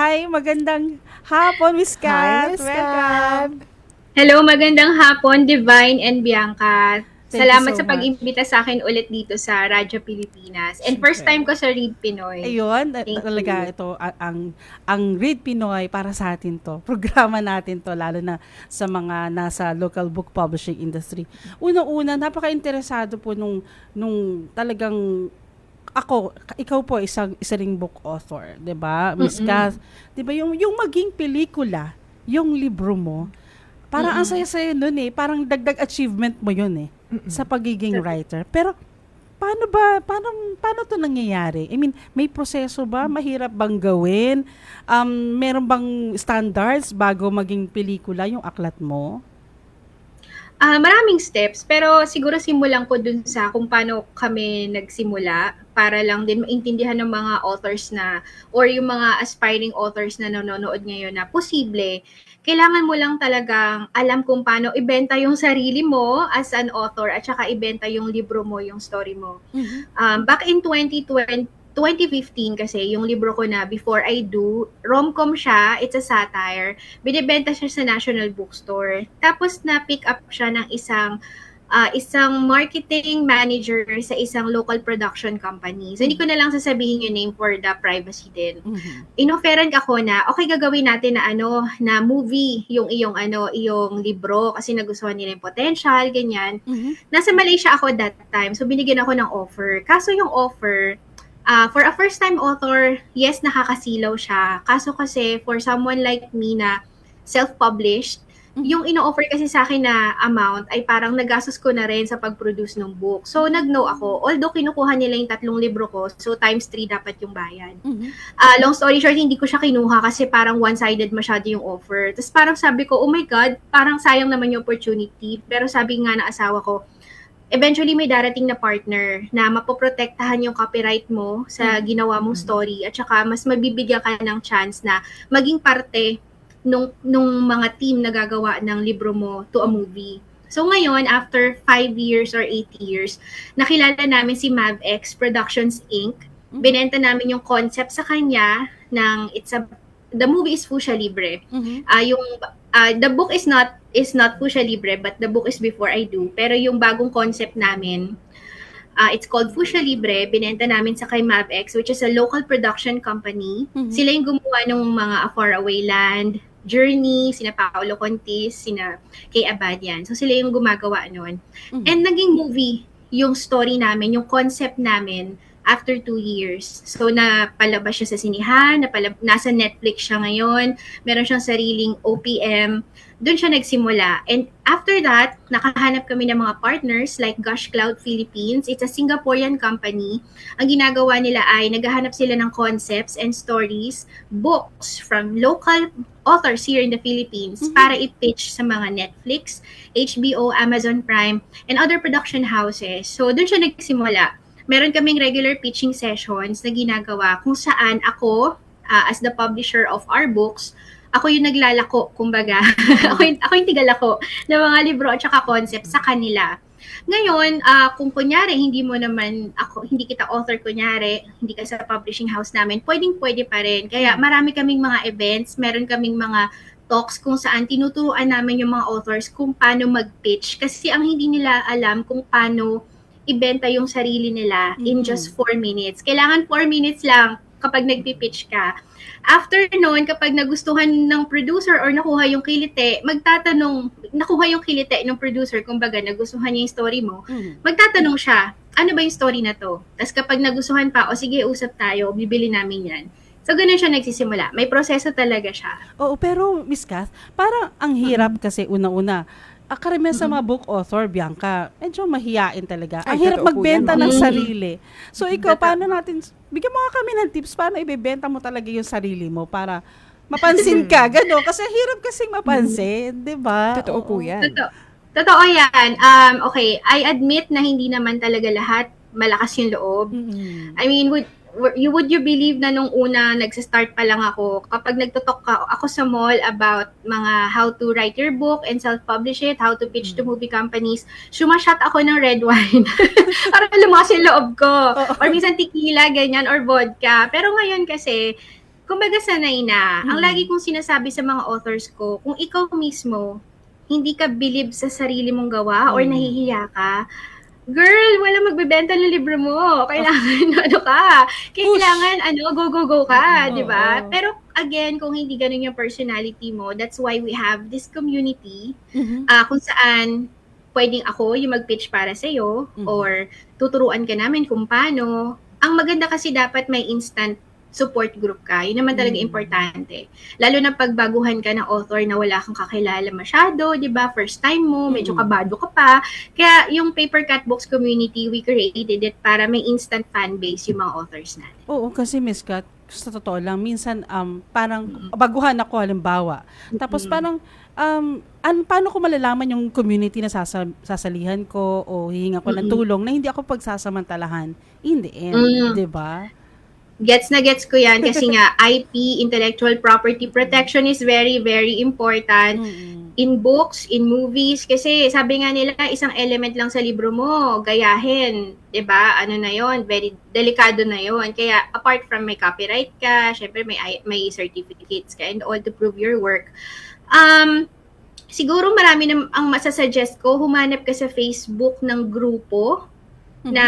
Hi, magandang hapon, Miss Kat. Hi, Miss Welcome. Hello, magandang hapon, Divine and Bianca. Thank Salamat so sa pag-imbita sa akin ulit dito sa Radyo Pilipinas. And first time ko sa Read Pinoy. Ayun, ta- Thank talaga you. ito ang ang Read Pinoy para sa atin to. Programa natin to lalo na sa mga nasa local book publishing industry. Una-una, napaka-interesado po nung nung talagang ako, ka- ikaw po isang isa ring book author, 'di ba? Miss Mm-mm. Kath, 'di ba yung yung maging pelikula, yung libro mo, parang ang saya-saya nun eh, parang dagdag achievement mo yun eh sa pagiging writer. Pero paano ba paano paano 'to nangyayari? I mean, may proseso ba? Mahirap bang gawin? Um, meron bang standards bago maging pelikula yung aklat mo? Ah, maraming steps, pero siguro simulan ko dun sa kung paano kami nagsimula para lang din maintindihan ng mga authors na or yung mga aspiring authors na nanonood ngayon na posible kailangan mo lang talagang alam kung paano ibenta yung sarili mo as an author at saka ibenta yung libro mo, yung story mo. Um, back in 2020, 2015 kasi, yung libro ko na Before I Do, rom-com siya, it's a satire. Binibenta siya sa National Bookstore. Tapos na-pick up siya ng isang ah, isang marketing manager sa isang local production company. So, hindi ko na lang sasabihin yung name for the privacy din Mhm. inoferan ako na okay gagawin natin na ano na movie yung iyong ano iyong libro kasi nagustuhan nila yung potential ganyan Mhm. nasa Malaysia ako that time so binigyan ako ng offer kaso yung offer ah, for a first time author yes nakakasilaw siya kaso kasi for someone like me na self-published Mhm. yung ino-offer kasi sa akin na amount ay parang nagastos ko na rin sa pag-produce ng book. So, nag-no ako. Although, kinukuha nila yung tatlong libro ko, so times three dapat yung bayad. Mhm. Ah, long story short, hindi ko siya kinuha kasi parang one-sided masyado yung offer. Tapos parang sabi ko, oh my God, parang sayang naman yung opportunity. Pero sabi nga ng asawa ko, eventually may darating na partner na mapoprotektahan yung copyright mo sa Mhm. ginawa mong story at saka mas mabibigyan ka ng chance na maging parte nung, nung mga team na gagawa ng libro mo to a movie. So ngayon, after 5 years or 8 years, nakilala namin si MavX Productions Inc Mhm. binenta namin yung concept sa kanya ng it's a the movie is Fusha Libre. Ah yung ah, the book is not is not Fusha Libre but the book is Before I Do. Pero yung bagong concept namin ah it's called Fusha Libre. Binenta namin sa kay MavX which is a local production company. Mhm. Sila yung gumawa ng mga A Faraway Land, Journey, sina Paolo Contis, sina Kay Abadian. So sila yung gumagawa noon. Mhm. And naging movie yung story namin, yung concept namin after two years. So, napalabas siya sa sinihan, napalab- nasa Netflix siya ngayon, meron siyang sariling OPM, doon siya nagsimula. And after that, nakahanap kami ng mga partners like Gush Cloud Philippines. It's a Singaporean company. Ang ginagawa nila ay naghahanap sila ng concepts and stories, books from local authors here in the Philippines Mhm. para i-pitch sa mga Netflix, HBO, Amazon Prime, and other production houses. So, doon siya nagsimula. Meron kaming regular pitching sessions na ginagawa kung saan ako, ah, as the publisher of our books, ako yung naglalako, kumbaga. ako, yung, ako yung tigalako ng mga libro at saka concept sa kanila. Ngayon, ah, kung kunyari, hindi mo naman, ako, hindi kita author kunyari, hindi ka sa publishing house namin, pwedeng pwede pa rin. Kaya marami kaming mga events, meron kaming mga talks kung saan tinuturuan namin yung mga authors kung paano mag-pitch. Kasi ang hindi nila alam kung paano ibenta yung sarili nila in Mhm. just 4 minutes. Kailangan 4 minutes lang kapag nagpi-pitch ka. After noon, kapag nagustuhan ng producer or nakuha yung kilite, magtatanong, nakuha yung kilite ng producer, kumbaga nagustuhan niya yung story mo, Mhm. magtatanong siya, ano ba yung story na to? Tapos kapag nagustuhan pa, o sige, usap tayo, bibili namin yan. So, ganun siya nagsisimula. May proseso talaga siya. Oo, pero Miss Kath, parang ang hirap kasi una-una. Ah, karamihan sa mga book author, Bianca, medyo mahiyain talaga. Ang Ay, hirap totoo po magbenta yan, ng ma'am. sarili. So ikaw, Totoo. paano natin, bigyan mo nga kami ng tips, paano ibebenta mo talaga yung sarili mo para mapansin ka, gano'n. Kasi hirap kasing mapansin, di ba? Totoo po yan. Totoo. Totoo yan. Um, okay, I admit na hindi naman talaga lahat malakas yung loob. Mhm. I mean, would you would you believe na nung una nagsa-start pa lang ako kapag nagtutok ka ako sa mall about mga how to write your book and self-publish it, how to pitch to movie companies, sumasyat ako ng red wine para lumakas yung loob ko. Oo. Or minsan tequila, ganyan, or vodka. Pero ngayon kasi, kumbaga sanay na. Ang Mm. lagi kong sinasabi sa mga authors ko, kung ikaw mismo hindi ka believe sa sarili mong gawa or Mm. nahihiya ka, girl, wala magbebenta ng libro mo. Kailangan, ano ka, kailangan, ano, go, go, go ka, Oo. di ba? Pero, again, kung hindi ganun yung personality mo, that's why we have this community Mhm. ah kung saan pwedeng ako yung mag-pitch para sa'yo Mhm. or tuturuan ka namin kung paano. Ang maganda kasi dapat may instant support group ka. Yun naman talaga Mm. importante. Lalo na pag baguhan ka ng author na wala kang kakilala masyado, di ba? First time mo, medyo Mm. kabado ka pa. Kaya yung Paper Cat Books community, we created it para may instant fan base yung mga authors natin. Oo, kasi Miss Kat, sa totoo lang, minsan um, parang baguhan ako halimbawa. Tapos Mm. parang, um, an, paano ko malalaman yung community na sasa, sasalihan ko o hihinga ko ng tulong na hindi ako pagsasamantalahan in the end, Mm. di ba? Gets na gets ko yan kasi nga IP, intellectual property protection is very, very important. In books, in movies, kasi sabi nga nila, isang element lang sa libro mo, gayahin, 'di ba Ano na yon very delikado na yon Kaya, apart from may copyright ka, syempre may, may certificates ka and all to prove your work. Um, siguro marami na, ang masasuggest ko, humanap ka sa Facebook ng grupo Mhm. na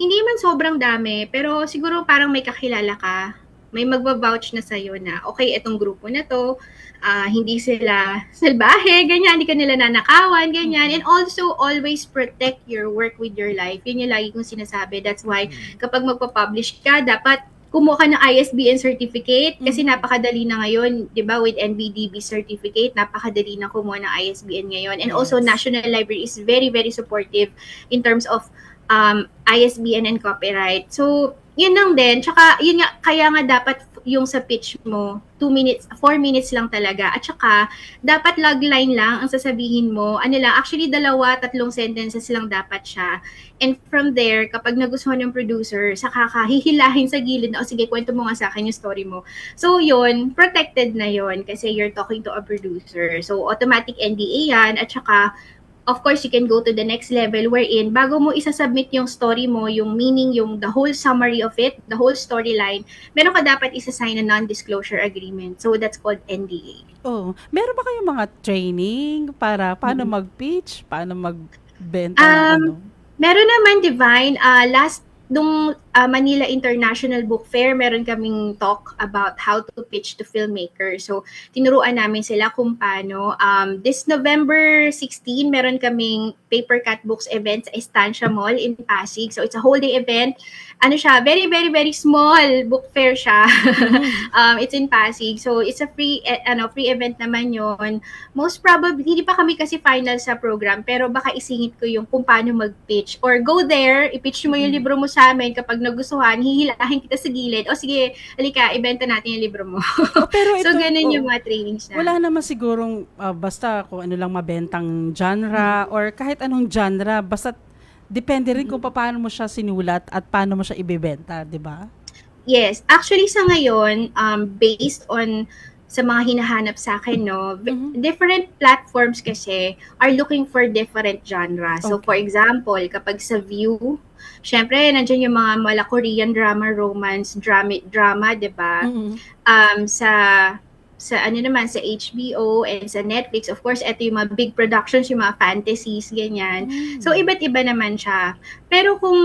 hindi man sobrang dami, pero siguro parang may kakilala ka, may magba-vouch na sa'yo na, okay, itong grupo na to, ah, hindi sila salbahe, ganyan, hindi ka nila nanakawan, ganyan. And also, always protect your work with your life. Yun yung lagi kong sinasabi. That's why, kapag magpa-publish ka, dapat kumuha ka ng ISBN certificate kasi Mhm. napakadali na ngayon, 'di ba, with NBDB certificate, napakadali na kumuha ng ISBN ngayon. And also Yes. National Library is very very supportive in terms of um, ISBN and copyright. So, yun lang din. Tsaka, yun nga, kaya nga dapat yung sa pitch mo, 2 minutes, 4 minutes lang talaga. At tsaka, dapat logline lang ang sasabihin mo. Ano lang, actually, dalawa, tatlong sentences lang dapat siya. And from there, kapag nagustuhan ng producer, saka ka hihilahin sa gilid na, o sige, kwento mo nga sa akin yung story mo. So, yun, protected na yun kasi you're talking to a producer. So, automatic NDA yan. At saka, of course, you can go to the next level wherein bago mo isasubmit yung story mo, yung meaning, yung the whole summary of it, the whole storyline, meron ka dapat isa-sign na non-disclosure agreement. So, that's called NDA. Oo. Meron ba kayong mga training para paano Mhm. mag-pitch, paano magbenta Um, ano? Meron naman, Divine, ah, last nung ah, Manila International Book Fair, meron kaming talk about how to pitch to filmmakers. So, tinuruan namin sila kung paano. Um, this November 16, meron kaming Paper Cat Books event sa Estancia Mall in Pasig. So, it's a whole day event. Ano siya, very, very, very small book fair siya. um, it's in Pasig. So, it's a free, eh, ano, free event naman yon Most probably, hindi pa kami kasi final sa program, pero baka isingit ko yung kung paano mag-pitch. Or go there, i-pitch mo yung Mhm. libro mo sa amin. Kapag nagustuhan, hihilahin kita sa gilid. O sige, halika, ibenta natin yung libro mo. Oh, pero ito, so, ganun oo. yung mga trainings na. Wala naman sigurong ah, basta kung ano lang mabentang genre Mm-hmm. or kahit anong genre, basta depende rin kung paano mo siya sinulat at paano mo siya ibebenta, 'di ba? Yes. Actually, sa ngayon, um, based on sa mga hinahanap sa akin, no, Mhm. different platforms kasi are looking for different genres. So, Okay. for example, kapag sa View, syempre, nandiyan yung mga mala Korean drama, romance, drama, drama 'di ba? Mhm. Um, sa sa ano naman sa HBO and sa Netflix of course ito yung mga big productions yung mga fantasies ganyan Mm. So, iba't iba naman siya. Pero kung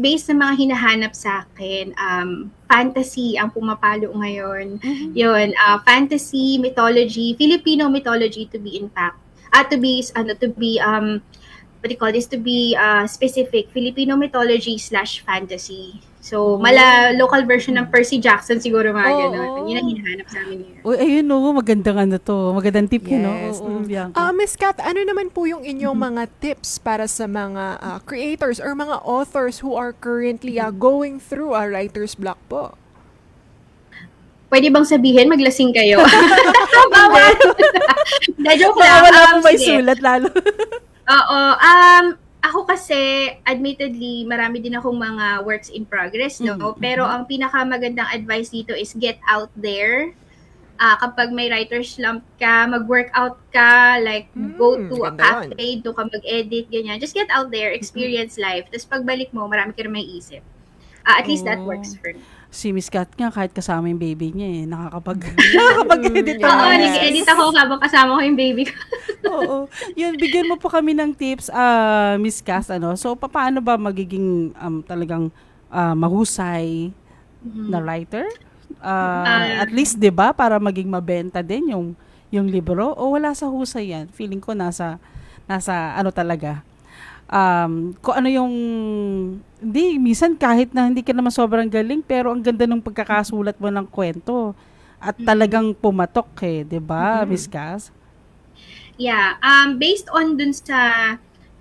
based sa mga hinahanap sa akin, um, fantasy ang pumapalo ngayon. Mhm. Yun, uh, fantasy, mythology, Filipino mythology to be in fact. Uh, to be, ano, to be, um, what do you call this? To be uh, specific, Filipino mythology slash fantasy. So, Oh. mala local version ng Percy Jackson siguro mga Oo. ganun. Yun ang hinahanap sa amin ngayon. Uy, ayun no, magandang ano to. Magandang tip yun, no? Yes. Oo, Mm. Bianca. Ah, Miss Kat, ano naman po yung inyong mga tips para sa mga ah, creators or mga authors who are currently ah, going through a writer's block po? Pwede bang sabihin, maglasing kayo? Bawal! Joke lang. wala Um, may sige. sulat lalo. Oo. Um, ako kasi, admittedly, marami din akong mga works in progress, no? Mhm, Pero ang pinakamagandang advice dito is get out there. Ah, kapag may writer's slump ka, mag-workout ka, like go Mm, to a cafe, do ka mag-edit, ganyan. Just get out there, experience life. Tapos pagbalik mo, marami ka na may isip. Ah, at least that Oh. works for me. Si Miss Kat nga, kahit kasama yung baby niya eh, nakakapag, nakakapag-edit Mm, ng Oo, Yes. nag-edit ako habang kasama ko yung baby ko. Oo. Yun, bigyan mo po kami ng tips, ah Miss Cass, ano? So, pa- paano ba magiging um, talagang ah, mahusay na writer? Ah, Ah. at least, di ba, para maging mabenta din yung, yung libro? O wala sa husay yan? Feeling ko nasa, nasa ano talaga, um, kung ano yung, hindi, minsan kahit na hindi ka naman sobrang galing, pero ang ganda ng pagkakasulat mo ng kwento. At talagang pumatok eh, di ba, Miss Cass? Yeah, um, based on dun sa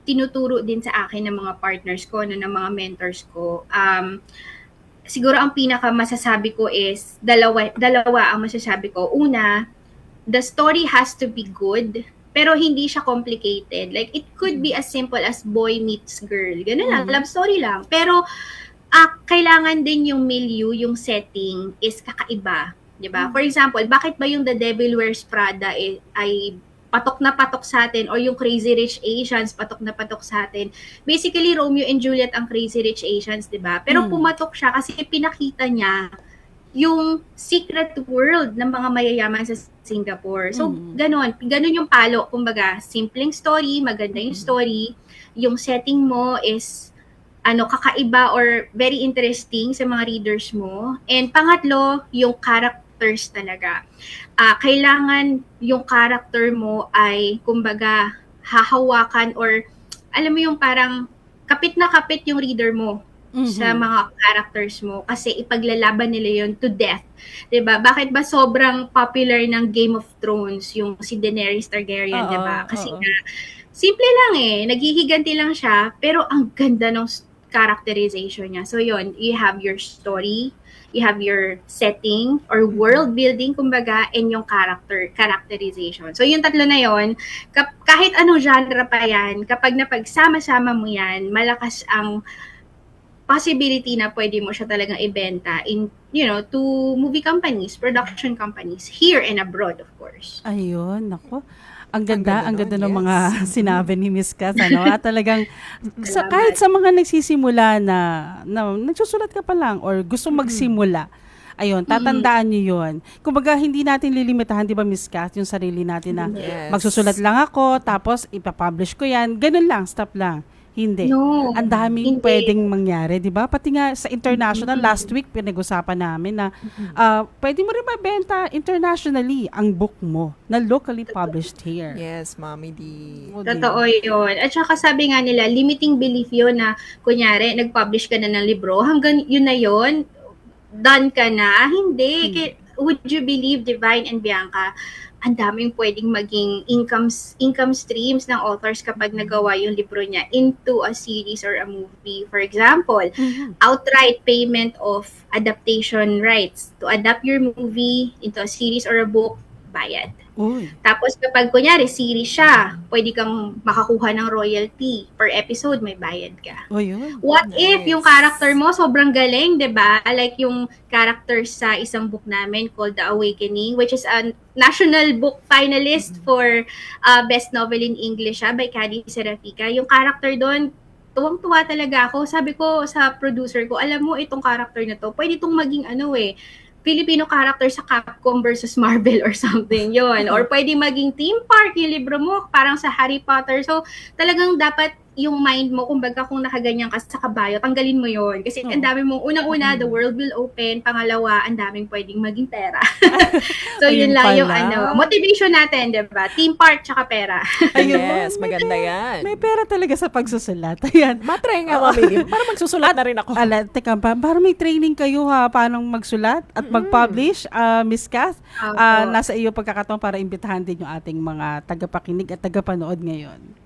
tinuturo din sa akin ng mga partners ko, no, ng mga mentors ko, um, siguro ang pinaka masasabi ko is, dalawa, dalawa ang masasabi ko. Una, the story has to be good, pero hindi siya complicated. Like, it could be as simple as boy meets girl. Ganun lang, Mhm. love story lang. Pero, ah kailangan din yung milieu, yung setting is kakaiba. 'di ba? For example, bakit ba yung The Devil Wears Prada eh, ay patok na patok sa atin or yung Crazy Rich Asians patok na patok sa atin. Basically, Romeo and Juliet ang Crazy Rich Asians, 'di ba? Pero Mm. pumatok siya kasi pinakita niya yung secret world ng mga mayayaman sa Singapore. So, Mm. ganon. Ganon yung palo. Kumbaga, simpleng story, maganda yung Mm. story. Yung setting mo is ano kakaiba or very interesting sa mga readers mo. And pangatlo, yung characters talaga. Ah, kailangan yung character mo ay kumbaga hahawakan or alam mo yung parang kapit na kapit yung reader mo Mhm. sa mga characters mo kasi ipaglalaban nila yon to death. 'Di ba? Bakit ba sobrang popular ng Game of Thrones yung si Daenerys Targaryen, 'di ba? Kasi oo. nga simple lang eh, naghihiganti lang siya, pero ang ganda ng characterization niya. So yon, you have your story, you have your setting or world building kumbaga and yung character characterization. So yung tatlo na yon, kap- kahit anong genre pa yan, kapag napagsama-sama mo yan, malakas ang possibility na pwede mo siya talagang ibenta in, you know, to movie companies, production companies, here and abroad, of course. Ayun, nako. Ang ganda, ang Ang ganda, ganda ng mga yes. sinabi ni Miss Kat, ano? At talagang, sa, kahit sa mga nagsisimula na, na, nagsusulat ka pa lang or gusto magsimula, ayun, tatandaan niyo yun. Kumbaga, hindi natin lilimitahan, di ba, Miss Kat, yung sarili natin na Yes. magsusulat lang ako, tapos ipapublish ko yan, ganun lang, stop lang. Hindi. No. Ang daming Hindi. pwedeng mangyari, 'di ba? Pati nga sa international last week pinag-usapan namin na ah, pwede mo rin mabenta internationally ang book mo na locally published here. Yes, Mommy D. O, di ba? Totoo yun. At saka sabi nga nila, limiting belief yun na, kunyari, nag-publish ka na ng libro, hanggang yun na yun, done ka na. Hindi. Hmm. Would you believe, Divine and Bianca, ang daming pwedeng maging income, income streams ng authors kapag nagawa yung libro niya into a series or a movie. For example, Mhm. outright payment of adaptation rights. To adapt your movie into a series or a book, bayad. Uy. Tapos kapag kunyari series siya, pwede kang makakuha ng royalty per episode, may bayad ka. O yun. What if Nice. yung character mo sobrang galing, 'di ba? Like yung character sa isang book namin called The Awakening, which is a national book finalist for uh, best novel in English siya by Cady Serafica. Yung character doon tuwang-tuwa talaga ako. Sabi ko sa producer ko, alam mo itong character na to, pwede itong maging ano eh, Filipino character sa Capcom versus Marvel or something yon Or pwede maging theme park yung libro mo, parang sa Harry Potter. So, talagang dapat yung mind mo, kumbaga kung nakaganyan ka sa kabayo, tanggalin mo yon Kasi Oo. ang dami mong, unang-una, the world will open. Pangalawa, ang daming pwedeng maging pera. so, Ayun yun lang yung pala. ano, motivation natin, di ba? Team park tsaka pera. Ayun. Yes, maganda yan. May pera talaga sa pagsusulat. Ayan. Matry nga, D. Para magsusulat na rin ako. Ala, teka, pa, para may training kayo ha, paano magsulat at mag-publish, ah, Miss Kath. Opo. Ah, nasa iyo pagkakataon para imbitahan din yung ating mga tagapakinig at tagapanood ngayon.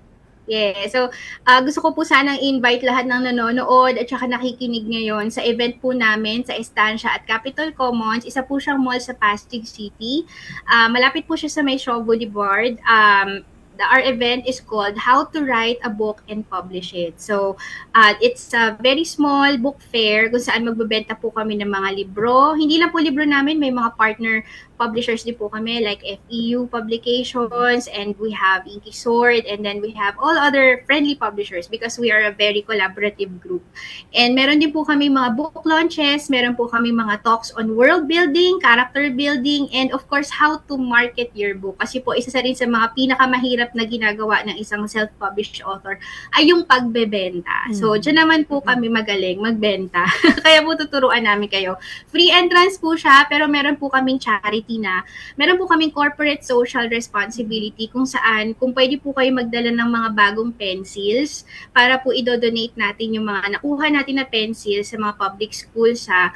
Yeah, so ah, gusto ko po sanang invite lahat ng nanonood at saka nakikinig ngayon sa event po namin sa Estancia at Capitol Commons. Isa po siyang mall sa Pasig City. Ah, malapit po siya sa may Shaw Boulevard. Um, The, our event is called How to Write a Book and Publish It. So, uh, it's a very small book fair kung saan magbebenta po kami ng mga libro. Hindi lang po libro namin, may mga partner publishers din po kami like FEU Publications and we have Inky Sword and then we have all other friendly publishers because we are a very collaborative group. And meron din po kami mga book launches, meron po kami mga talks on world building, character building, and of course, how to market your book. Kasi po, isa sa rin sa mga pinakamahirap na ginagawa ng isang self-published author ay yung pagbebenta. So, Mm. dyan naman po kami magaling magbenta. Kaya po tuturuan namin kayo. Free entrance po siya, pero meron po kaming charity na. Meron po kaming corporate social responsibility kung saan, kung pwede po kayo magdala ng mga bagong pencils para po idodonate natin yung mga nakuha natin na pencils sa mga public school sa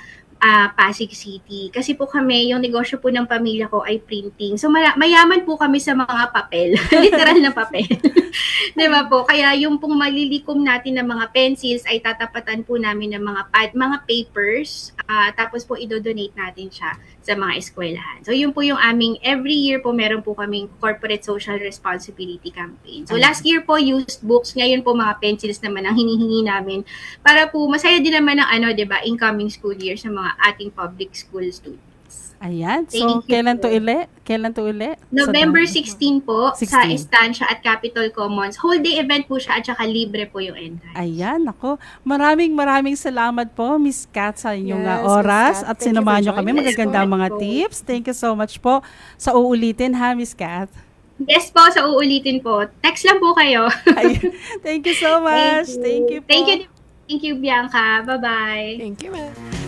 ah, Pasig City. Kasi po kami, yung negosyo po ng pamilya ko ay printing. So mara- mayaman po kami sa mga papel. Literal na papel. 'Di ba po? Kaya yung pong malilikom natin ng mga pencils ay tatapatan po namin ng mga pad, mga papers ah, tapos po idodonate natin siya sa mga eskwelahan. So yun po yung aming every year po meron po kaming corporate social responsibility campaign. So Ayun. last year po used books, ngayon po mga pencils naman ang hinihingi namin para po masaya din naman ng ano, 'di ba, incoming school year sa mga ating public school students. Ayan. So, Thank you kailan to po. uli? Kailan to uli? November So, 16 po sa 16. Estancia at Capitol Commons. Whole day event po siya at saka libre po yung entrance. Ayan, ako. Maraming maraming salamat po, Miss Kat, sa inyong Yes, uh, Miss oras Kat. at Thank you sinamahan nyo kami. Magaganda ang po. mga tips. Thank you so much po sa uulitin ha, Miss Kat. Yes po, sa uulitin po. Text lang po kayo. Ay, thank you so much. Thank you, po. Thank you. Thank you, Bianca. Bye-bye. Thank you, ma'am.